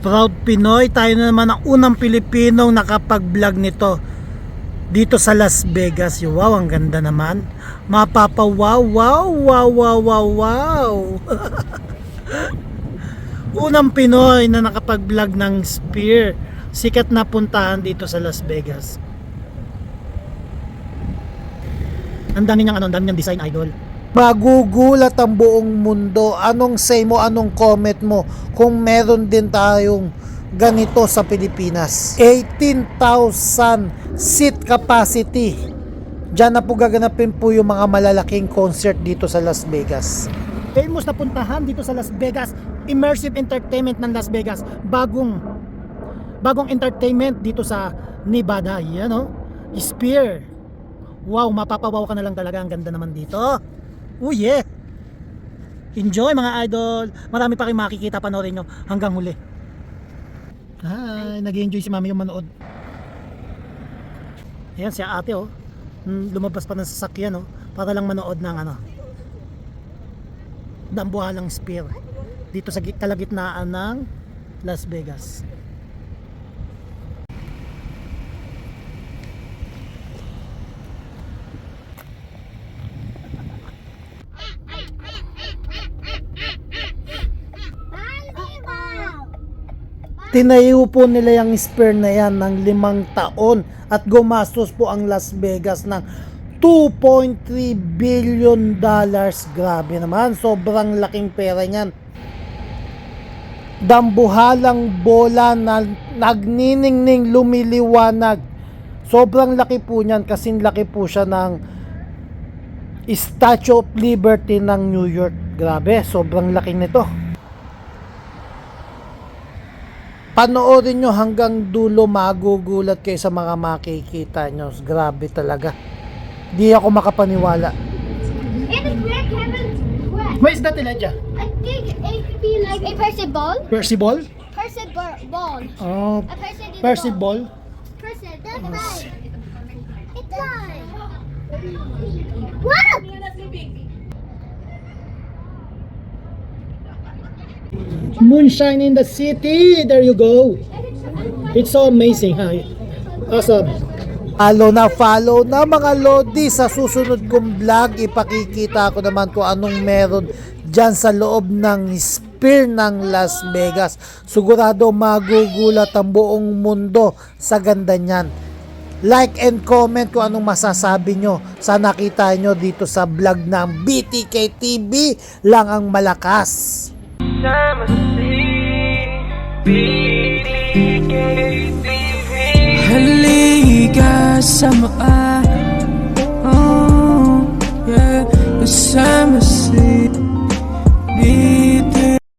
Proud Pinoy, tayo na naman ang unang Pilipinong nakapag-vlog nito dito sa Las Vegas. Wow, ang ganda naman. Mapapa wow, wow, wow, wow, wow, wow. unang Pinoy na nakapag-vlog ng Spear. Sikat na puntahan dito sa Las Vegas. Ang dami niyang ano, ang dami niyang design idol. Magugulat ang buong mundo. Anong say mo, anong comment mo kung meron din tayong ganito sa Pilipinas. 18,000 seat capacity. Diyan na po gaganapin po yung mga malalaking concert dito sa Las Vegas. Famous na puntahan dito sa Las Vegas. Immersive entertainment ng Las Vegas. Bagong bagong entertainment dito sa Nevada. Yan oh. Spear. Wow, mapapawaw ka na lang talaga. Ang ganda naman dito. Oh yeah. Enjoy mga idol. Marami pa kayong makikita panoorin nyo hanggang huli. Ay, nag-enjoy si mami yung manood. Ayan si ate oh. Hmm, Lumabas pa ng sasakyan oh. Para lang manood ng ano. Dambuhalang spear. Dito sa git- kalagitnaan ng Las Vegas. Tinayo po nila yung spear na yan ng limang taon at gumastos po ang Las Vegas ng 2.3 billion dollars. Grabe naman, sobrang laking pera niyan. Dambuhalang bola na nagniningning lumiliwanag. Sobrang laki po niyan kasi laki po siya ng Statue of Liberty ng New York. Grabe, sobrang laki nito. Panoorin nyo hanggang dulo magugulat kayo sa mga makikita nyo. Grabe talaga. Di ako makapaniwala. Where is that Elijah? I think it could be like a Percy ball. Percy Ball? Percy ball. ball. Oh, A Percy did Percy ball. Ball? Percy, that's right. It's right. Wow! Moonshine in the city! There you go! It's so amazing. Ha? Awesome. Follow na follow na mga Lodi sa susunod kong vlog ipakikita ko naman kung anong meron dyan sa loob ng spear ng Las Vegas sigurado magugulat ang buong mundo sa ganda niyan like and comment kung anong masasabi nyo sa nakita nyo dito sa vlog ng BTK TV lang ang malakas Halika sa maan